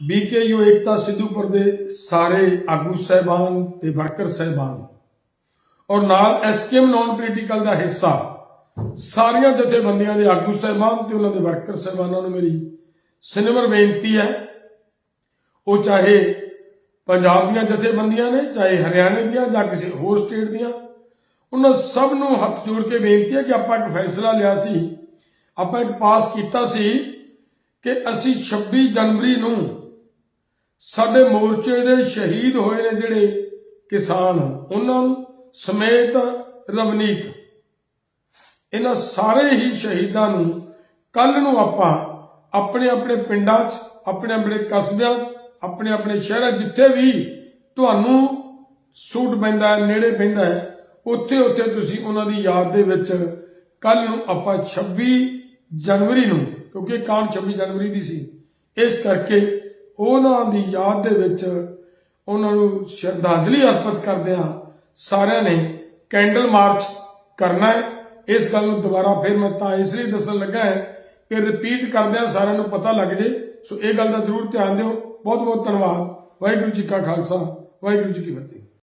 BKU ਏਕਤਾ ਸਿੱਧੂਪੁਰ ਦੇ ਸਾਰੇ ਆਗੂ ਸਹਿਬਾਨ ਤੇ ਵਰਕਰ ਸਹਿਬਾਨ ਔਰ ਨਾਲ ਐਸਕੇਐਮ ਨਾਨ ਪੋਲੀਟੀਕਲ ਦਾ ਹਿੱਸਾ ਸਾਰੀਆਂ ਜਥੇਬੰਦੀਆਂ ਦੇ ਆਗੂ ਸਹਿਬਾਨ ਤੇ ਉਹਨਾਂ ਦੇ ਵਰਕਰ ਸਹਿਬਾਨਾਂ ਨੂੰ ਮੇਰੀ ਸਿਨਮਰ ਬੇਨਤੀ ਹੈ, ਉਹ ਚਾਹੇ ਪੰਜਾਬ ਦੀਆਂ ਜਥੇਬੰਦੀਆਂ ਨੇ, ਚਾਹੇ ਹਰਿਆਣੇ ਦੀਆਂ ਜਾਂ ਕਿਸੇ ਹੋਰ ਸਟੇਟ ਦੀਆਂ, ਉਹਨਾਂ ਸਭ ਨੂੰ ਹੱਥ ਜੋੜ ਕੇ ਬੇਨਤੀ ਹੈ ਕਿ ਆਪਾਂ ਇੱਕ ਫੈਸਲਾ ਲਿਆ ਸੀ, ਆਪਾਂ ਇੱਕ ਪਾਸ ਕੀਤਾ ਸੀ ਕਿ ਅਸੀਂ 26 ਜਨਵਰੀ ਨੂੰ ਸਾਡੇ ਮੋਰਚੇ ਦੇ ਸ਼ਹੀਦ ਹੋਏ ਨੇ ਜਿਹੜੇ ਕਿਸਾਨ, ਉਹਨਾਂ ਨੂੰ ਸਮੇਤ ਰਵਨੀਤ। ਇਹਨਾਂ ਸਾਰੇ ਹੀ ਸ਼ਹੀਦਾਂ ਨੂੰ ਕੱਲ ਨੂੰ ਆਪਾਂ ਆਪਣੇ ਆਪਣੇ ਪਿੰਡਾਂ 'ਚ, ਆਪਣੇ ਆਪਣੇ ਕਸਬਿਆਂ 'ਚ, ਆਪਣੇ ਆਪਣੇ ਸ਼ਹਿਰਾਂ ਜਿੱਥੇ ਵੀ ਤੁਹਾਨੂੰ ਸੂਟ ਪੈਂਦਾ ਹੈ, ਨੇੜੇ ਪੈਂਦਾ ਹੈ, ਉੱਥੇ ਉੱਥੇ ਤੁਸੀਂ ਉਹਨਾਂ ਦੀ ਯਾਦ ਦੇ ਵਿੱਚ ਕੱਲ ਨੂੰ ਆਪਾਂ 26 ਜਨਵਰੀ ਨੂੰ, ਕਿਉਂਕਿ ਇਹ ਕਾਂਡ 26 ਜਨਵਰੀ ਦੀ ਸੀ, ਇਸ ਕਰਕੇ ਉਹਨਾਂ ਦੀ ਯਾਦ ਦੇ ਵਿੱਚ ਉਹਨਾਂ ਨੂੰ ਸ਼ਰਧਾਂਜਲੀ ਅਰਪਿਤ ਕਰਦਿਆਂ ਸਾਰਿਆਂ ਨੇ ਕੈਂਡਲ ਮਾਰਚ ਕਰਨਾ ਹੈ। ਇਸ ਗੱਲ ਨੂੰ ਦੁਬਾਰਾ ਫਿਰ ਮੈਂ ਤਾਂ ਇਸ ਲਈ ਦੱਸਣ ਲੱਗਾ ਹੈ ਕਿ ਰਿਪੀਟ ਕਰਦਿਆਂ ਸਾਰਿਆਂ ਨੂੰ ਪਤਾ ਲੱਗ ਜੇ। ਸੋ ਇਹ ਗੱਲ ਦਾ ਜ਼ਰੂਰ ਧਿਆਨ ਦਿਓ। ਬਹੁਤ ਬਹੁਤ ਧੰਨਵਾਦ। ਵਾਹਿਗੁਰੂ ਜੀ ਕਾ ਖਾਲਸਾ, ਵਾਹਿਗੁਰੂ ਜੀ ਕੀ ਫਤਿਹ।